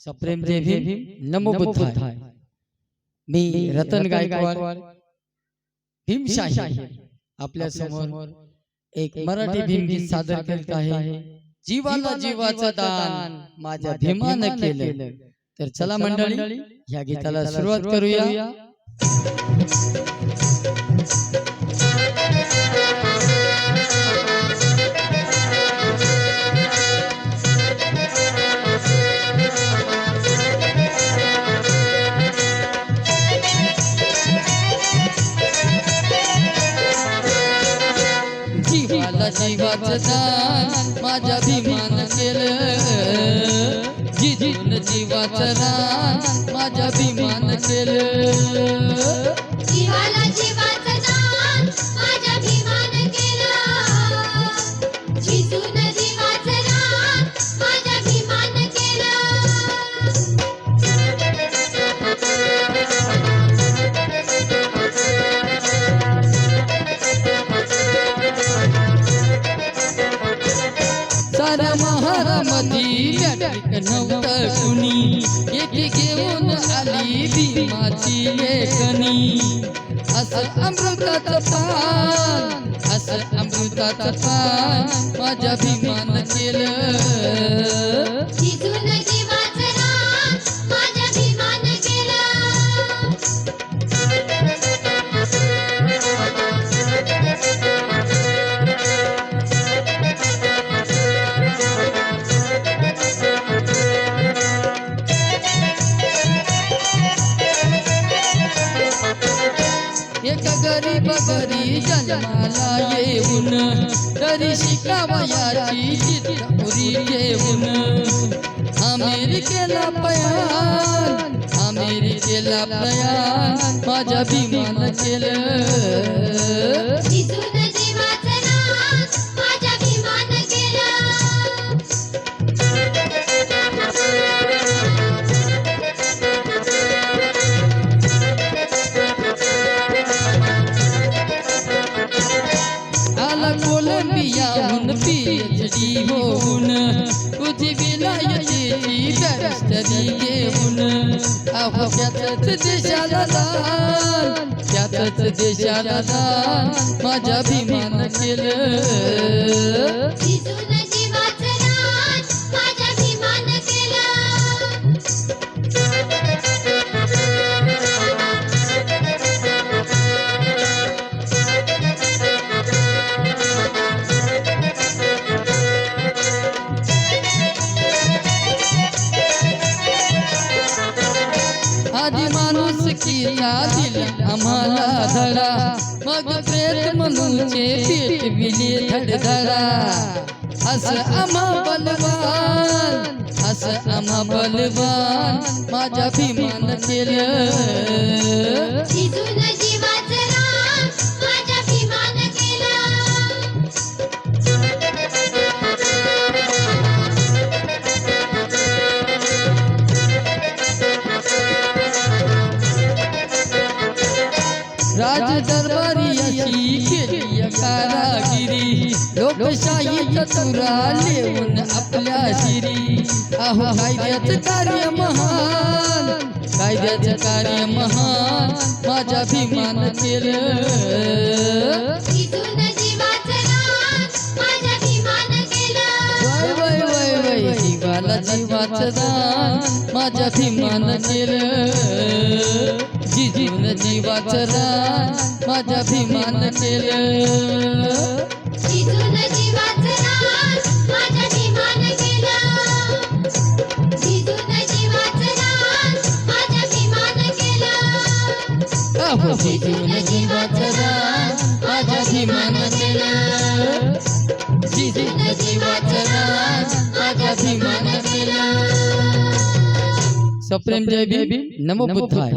सप्रेम जय भीम नमो बुद्धाय मी रतन गायकवाड भीमशाही। आपल्यासमोर एक मराठी भीमगीत सादर करीत आहे. जीवाला जीवाचं दान माझ्या भीमानं केलं. तर चला मंडळी या गीताला सुरुवात करूया. दान माझ्या भीमान केलं. जिजून जीवाचं रान माझ्या भीमान केलं. महारामधी नव्हतं कुणी. एकी घेऊन आली भीमाची लेखनी असं अमृताचं पान असं अमृताचं पान माझ्या भीमान केलं. एक गरीब घरी जन्माला येऊन तरी शिकावयाची चित्तपुरी घेऊन. अमेरिकेला पयान अमेरिकेला पयान माझ्या भीमान केलं. पीएचडी होऊन तुझी विलायतीची बॅरिस्टरी घेऊन. अहो त्यातच देशाला दान त्यातच देशाला दान माझ्या अभिमान केलं. आधी माणूस किला दिला आम्हाला धडा मग प्रेत म्हणूनचे पीठ विले धडधडा असं आम्हा बलवान असं आम्हा बलवान. माझ्या भीमान केलं. दरबारी अशी केली कारागिरी. लोकशाही तुरा लेऊन आपल्या शिरी. अहो कायद्याचं कार्य महान कायद्याचं कार्य महान माझ्या भीमान केलं. जीवाचं दान माझ्या भीमान केलं. जिजून जीवाचं दान माझ्या भीमान केलं जिजून जीवाचं माझ्या भीमान केलं जिजून जीवाचं माझ्या भीमान केलं सप्रेम जय बेबी नमो बुद्धाय